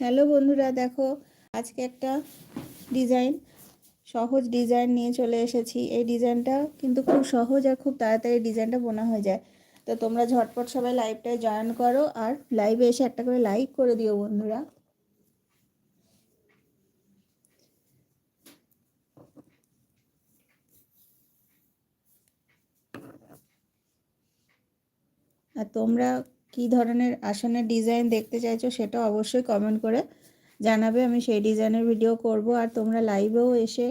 Hello বন্ধুরা, দেখো আজকে একটা ডিজাইন সহজ ডিজাইন নিয়ে চলে এসেছি। এই ডিজাইনটা কিন্তু খুব সহজ আর খুব তাড়াতাড়ি ডিজাইনটা বোনা হয়ে যায়। তো তোমরা ঝটপট সবাই লাইভটায় জয়েন করো আর লাইভে এসে একটা করে লাইক করে দিও বন্ধুরা। আর তোমরা কি ধরনের আসনের ডিজাইন দেখতে চাইছো সেটা অবশ্যই কমেন্ট করে জানাবে। আমি সেই ডিজাইনের ভিডিও করব। আর তোমরা লাইভেও এসে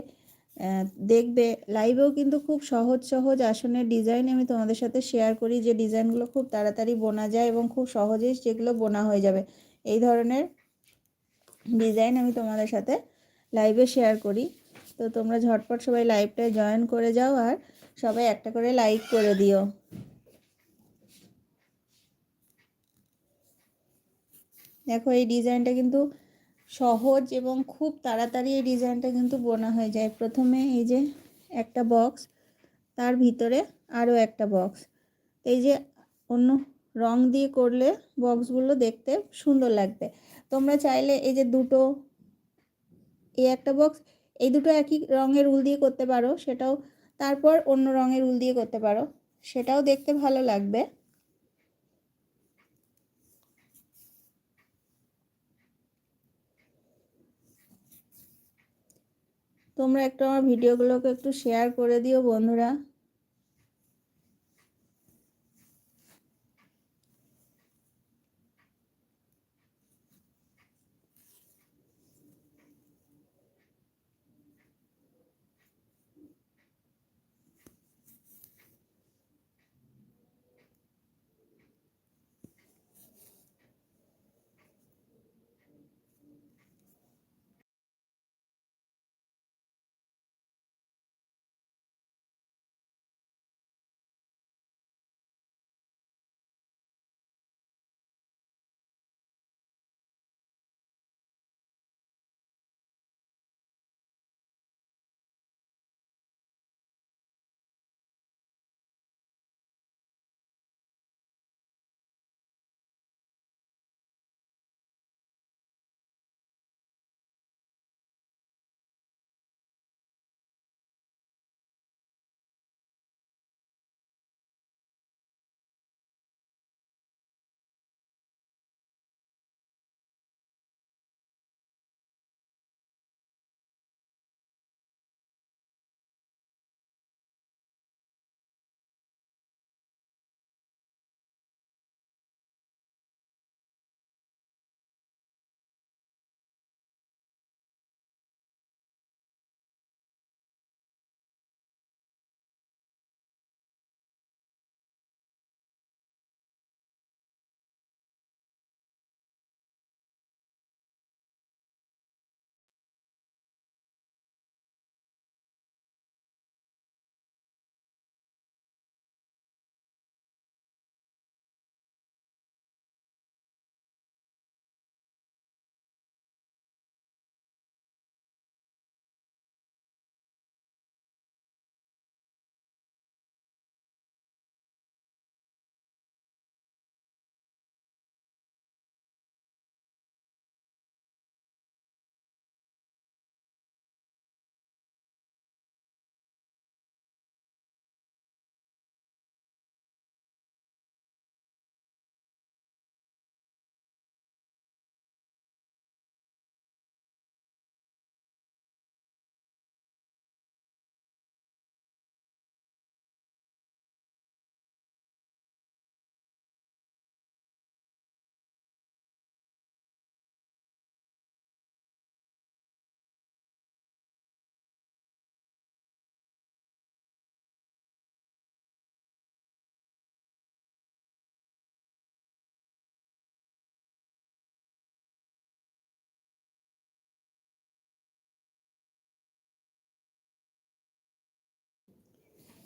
দেখবে। লাইভেও কিন্তু খুব সহজ সহজ আসনের ডিজাইন আমি তোমাদের সাথে শেয়ার করি। যে ডিজাইনগুলো খুব তাড়াতাড়ি বোনা যায় এবং খুব সহজেই যেগুলো বোনা হয়ে যাবে। এই ধরনের ডিজাইন আমি তোমাদের সাথে লাইভে শেয়ার করি। তো তোমরা ঝটপট সবাই লাইভটায় জয়েন করে যাও। আর সবাই একটা করে লাইক করে দিও। দেখো এই ডিজাইনটা কিন্তু সহজ এবং খুব তাড়াতাড়ি এই ডিজাইনটা কিন্তু বোনা হয়ে যায়। প্রথমে এই যে একটা বক্স, তার ভিতরে আরও একটা বক্স। এই যে অন্য রং দিয়ে করলে বক্সগুলো দেখতে সুন্দর লাগবে। তোমরা চাইলে এই যে দুটো, এই একটা বক্স, এই দুটো একই রঙের উল দিয়ে করতে পারো, সেটাও, তারপর অন্য রঙের উল দিয়ে করতে পারো, সেটাও দেখতে ভালো লাগবে। তোমরা একটু আমার ভিডিওগুলোকে একটু শেয়ার করে দিও বন্ধুরা।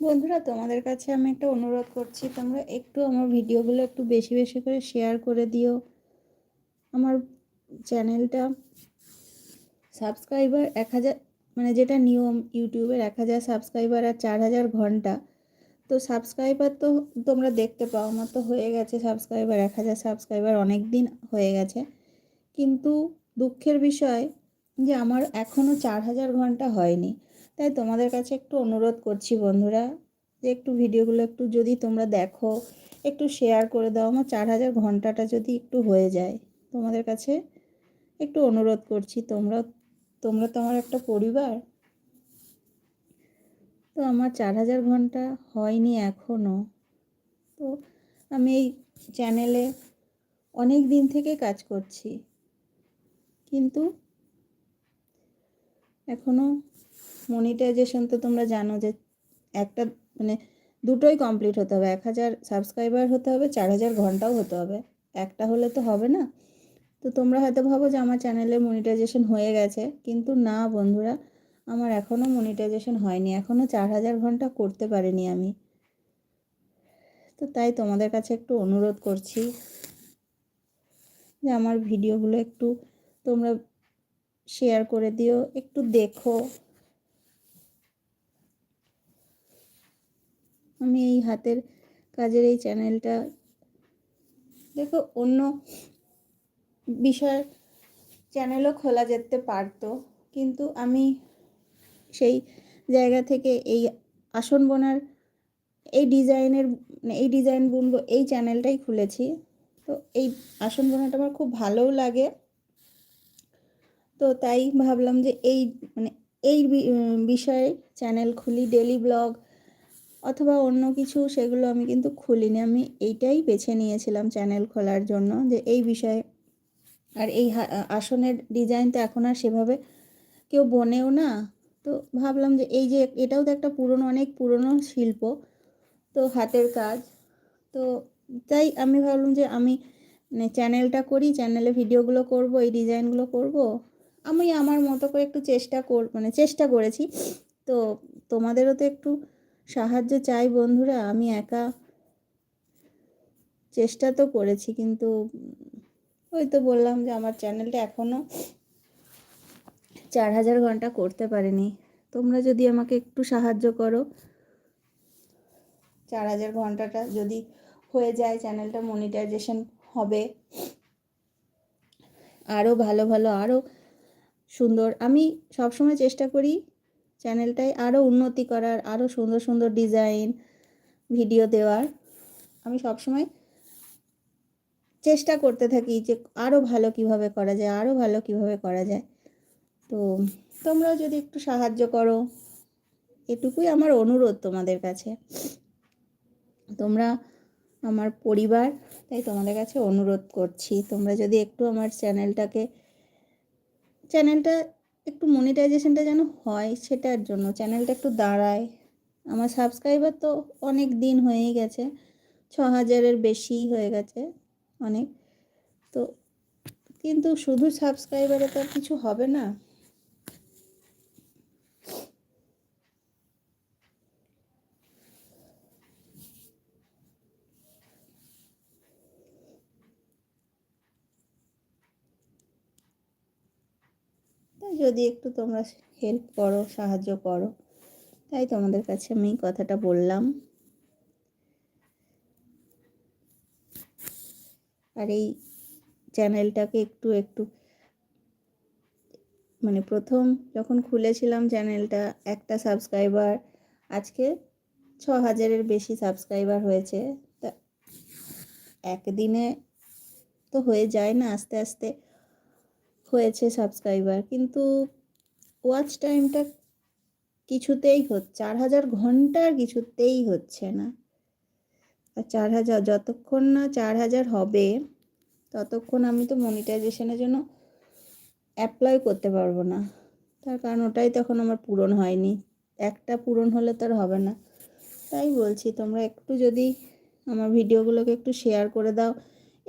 বন্ধুরা, তোমাদের কাছে আমি একটা অনুরোধ করছি, তোমরা একটু আমার ভিডিওগুলো একটু বেশি বেশি করে শেয়ার করে দিও। আমার চ্যানেলটা সাবস্ক্রাইবার এক হাজার মানে যেটা নিয়ম ইউটিউবের এক হাজার সাবস্ক্রাইবার আর চার হাজার ঘণ্টা। তো সাবস্ক্রাইবার তো তোমরা দেখতে পাও, আমার তো হয়ে গেছে সাবস্ক্রাইবার এক হাজার সাবস্ক্রাইবার অনেক দিন হয়ে গেছে। কিন্তু দুঃখের বিষয় যে আমার এখনও চার হাজার ঘণ্টা হয়নি। তাই তোমাদের কাছে একটু অনুরোধ করছি বন্ধুরা যে একটু ভিডিওগুলো একটু যদি তোমরা দেখো, একটু শেয়ার করে দাও। আমার চার হাজার ঘন্টাটা যদি একটু হয়ে যায়, তোমাদের কাছে একটু অনুরোধ করছি। তোমরা তোমরা তো আমার একটা পরিবার। তো আমার চার হাজার ঘণ্টা হয়নি এখনও তো আমি এই চ্যানেলে অনেক দিন থেকে কাজ করছি। কিন্তু এখনও মনিটাইজেশন তো তোমরা জানো যে একটা মানে দুটোই কমপ্লিট হতে হবে। এক হাজার সাবস্ক্রাইবার হতে হবে, চার হাজার ঘন্টাও হতে হবে। একটা হলে তো হবে না। তো তোমরা হয়তো ভাবো যে আমার চ্যানেলে মনিটাইজেশন হয়ে গেছে, কিন্তু না বন্ধুরা, আমার এখনও মনিটাইজেশন হয়নি। এখনও চার হাজার ঘণ্টা করতে পারিনি আমি। তো তাই তোমাদের কাছে একটু অনুরোধ করছি যে আমার ভিডিওগুলো একটু তোমরা শেয়ার করে দিও, একটু দেখো। আমি এই হাতের কাজের এই চ্যানেলটা দেখো অন্য বিষয় চ্যানেলও খোলা যেতে পারতো, কিন্তু আমি সেই জায়গা থেকে এই আসন বোনার, এই ডিজাইনের, এই ডিজাইন বুনবো এই চ্যানেলটাই খুলেছি। তো এই আসন বোনাটা আমার খুব ভালোও লাগে। তো তাই ভাবলাম যে এই মানে এই বিষয়ে চ্যানেল খুলি ডেলি ব্লগ অথবা অন্য কিছু সেগুলো আমি কিন্তু খুলিনি। আমি এইটাই বেছে নিয়েছিলাম চ্যানেল খোলার জন্য যে এই বিষয়ে আর এই আসনের ডিজাইন তো এখন আর সেভাবে কেউ বনেও না। তো ভাবলাম যে এই যে এটাও তো একটা পুরনো, অনেক পুরনো শিল্প, তো হাতের কাজ। তো তাই আমি ভাবলাম যে আমি চ্যানেলটা করি চ্যানেলে ভিডিওগুলো করব, এই ডিজাইনগুলো করব। আমি আমার মতো করে একটু চেষ্টা কর মানে চেষ্টা করেছি। তো তোমাদেরও তো একটু সাহায্য চাই বন্ধুরা, আমি একা চেষ্টা তো করেছি, কিন্তু ওই তো বললাম যে আমার চ্যানেলটা এখনও চার হাজার ঘণ্টা করতে পারিনি। তোমরা যদি আমাকে একটু সাহায্য করো। চার হাজার ঘন্টাটা যদি হয়ে যায়, চ্যানেলটা মনিটাইজেশন হবে। আরও ভালো ভালো আরও সুন্দর। আমি সবসময় চেষ্টা করি চ্যানেলটায় আরও উন্নতি করার আরও সুন্দর সুন্দর ডিজাইন, ভিডিও দেওয়ার। আমি সবসময় চেষ্টা করতে থাকি যে আরও ভালো কীভাবে করা যায় আরও ভালো কীভাবে করা যায়। তো তোমরাও যদি একটু সাহায্য করো, এটুকুই আমার অনুরোধ তোমাদের কাছে। তোমরা আমার পরিবার, তাই তোমাদের কাছে অনুরোধ করছি, তোমরা যদি একটু আমার চ্যানেলটাকে, চ্যানেলটা একটু মনিটাইজেশনটা যেন হয় সেটার জন্য চ্যানেলটা একটু দাঁড়ায়। আমার সাবস্ক্রাইবার তো অনেক দিন হয়েই গেছে ছ হাজারের বেশি হয়ে গেছে অনেক। তো কিন্তু শুধু সাবস্ক্রাইবারে তো আর কিছু হবে না। যদি একটু তোমরা হেল্প করো, সাহায্য করো, তাই তোমাদের কাছে আমি কথাটা বললাম। আর এই চ্যানেলটাকে একটু একটু মানে প্রথম যখন খুলেছিলাম চ্যানেলটা একটা সাবস্ক্রাইবার আজকে ছ হাজারের বেশি সাবস্ক্রাইবার হয়েছে। তা একদিনে তো হয়ে যায় না, আস্তে আস্তে হয়েছে সাবস্ক্রাইবার কিন্তু ওয়াচ টাইমটা কিছুতেই হচ্ছে চার হাজার ঘণ্টার কিছুতেই হচ্ছে না। আর চার হাজার, যতক্ষণ না চার হাজার হবে, ততক্ষণ আমি তো মনিটাইজেশনের জন্য অ্যাপ্লাই করতে পারব না। তার কারণ ওটাই তখন আমার পূরণ হয়নি। একটা পূরণ হলে তো আর হবে না। তাই বলছি, তোমরা একটু যদি আমার ভিডিওগুলোকে একটু শেয়ার করে দাও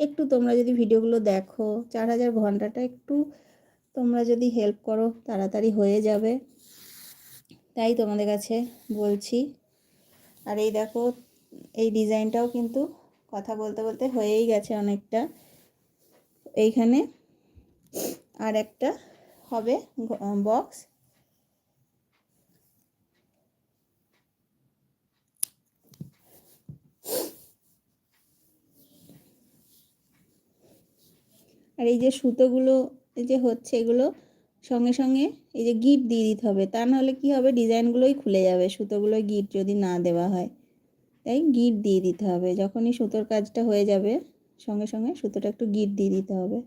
একটু তোমরা যদি ভিডিওগুলো দেখো, চার হাজার ঘন্টাটা একটু তোমরা যদি হেল্প করো, তাড়াতাড়ি হয়ে যাবে। তাই তোমাদের কাছে বলছি। আর এই দেখো, এই ডিজাইনটাও কিন্তু কথা বলতে বলতে হয়েই গেছে অনেকটা। এইখানে আর একটা হবে বক্স আর এই যে সুতোগুলো এই যে হচ্ছে এগুলো সঙ্গে সঙ্গে এই যে গিট দিয়ে দিতে হবে। তা নাহলে কী হবে? ডিজাইনগুলোই খুলে যাবে। সুতোগুলো গিট যদি না দেওয়া হয়, তাই গিট দিয়ে দিতে হবে। যখনই সুতোর কাজটা হয়ে যাবে, সঙ্গে সঙ্গে সুতোটা একটু গিট দিয়ে দিতে হবে।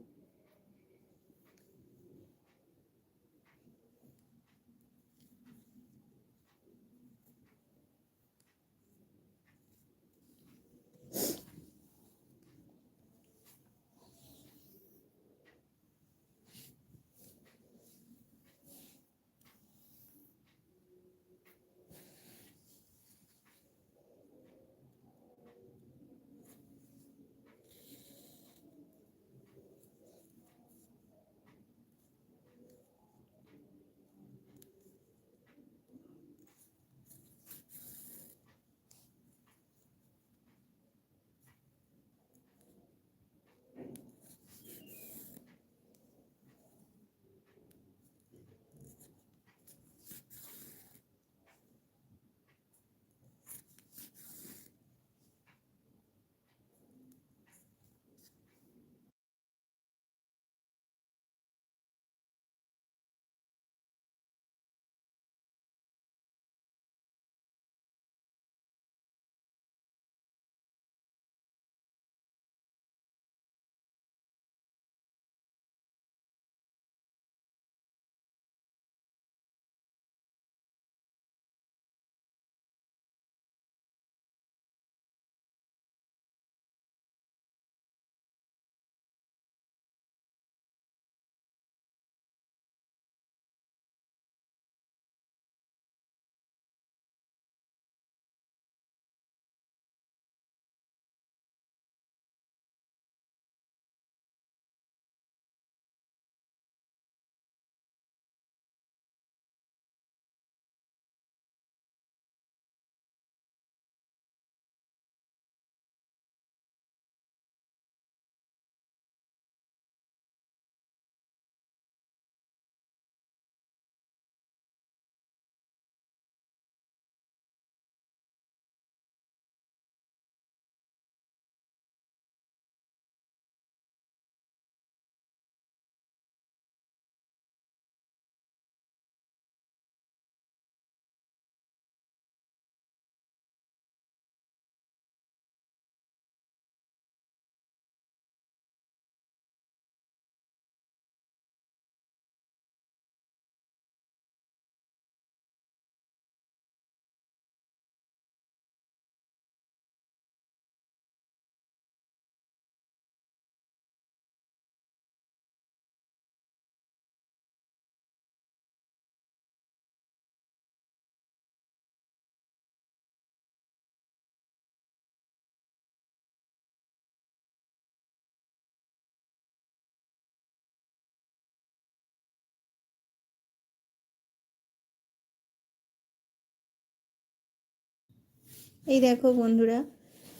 এই দেখো বন্ধুরা,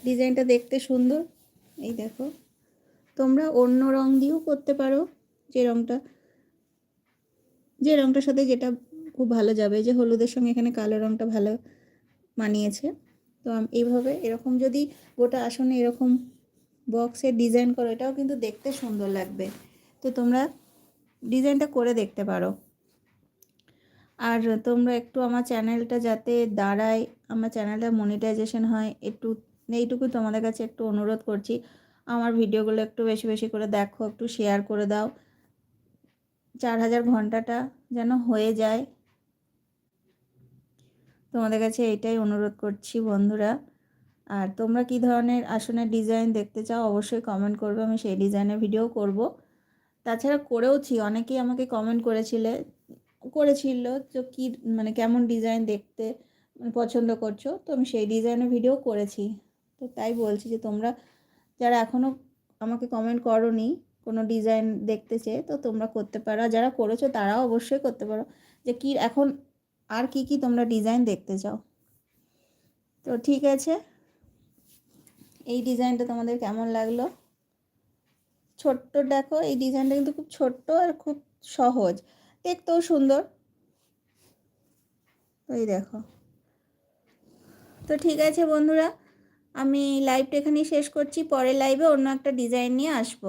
ডিজাইনটা দেখতে সুন্দর। এই দেখো, তোমরা অন্য রং দিয়েও করতে পারো যে রংটা। যে রংটার সাথে যেটা খুব ভালো যাবে, যে হলুদের সঙ্গে এখানে কালো রংটা ভালো মানিয়েছে। তো এইভাবে এরকম যদি গোটা আসনে এরকম বক্সের ডিজাইন করো, এটাও কিন্তু দেখতে সুন্দর লাগবে। তো তোমরা ডিজাইনটা করে দেখতে পারো। আর তোমরা একটু আমার চ্যানেলটা যাতে দাঁড়ায় আমার চ্যানেলটা মনিটাইজেশন হয়, একটু এইটুকু তোমাদের কাছে একটু অনুরোধ করছি। আমার ভিডিওগুলো একটু বেশি বেশি করে দেখো, একটু শেয়ার করে দাও। চার হাজার ঘন্টাটা যেন হয়ে যায়। তোমাদের কাছে এইটাই অনুরোধ করছি বন্ধুরা। আর তোমরা কি ধরনের আসনের ডিজাইন দেখতে চাও, অবশ্যই কমেন্ট করবে, আমি সেই ডিজাইনের ভিডিও করব। তাছাড়া করেওছি, অনেকেই আমাকে কমেন্ট করেছিলে, করেছিল তো কী মানে কেমন ডিজাইন দেখতে। পছন্দ করছ, তো আমি সেই ডিজাইনের ভিডিও করেছি। তো তাই বলছি যে তোমরা যারা এখনও আমাকে কমেন্ট করনি, কোনো ডিজাইন দেখতে চেয়ে, তো তোমরা করতে পারো। যারা করেছ তারাও অবশ্যই করতে পারো যে কি, এখন আর কি কি তোমরা ডিজাইন দেখতে চাও। তো ঠিক আছে, এই ডিজাইনটা তোমাদের কেমন লাগল? ছোট্ট দেখো, এই ডিজাইনটা কিন্তু খুব ছোট্ট আর খুব সহজ। দেখতেও সুন্দর। ওই দেখো। তো ঠিক আছে বন্ধুরা, আমি লাইভটা এখানেই শেষ করছি। পরের লাইভে অন্য একটা ডিজাইন নিয়ে আসব।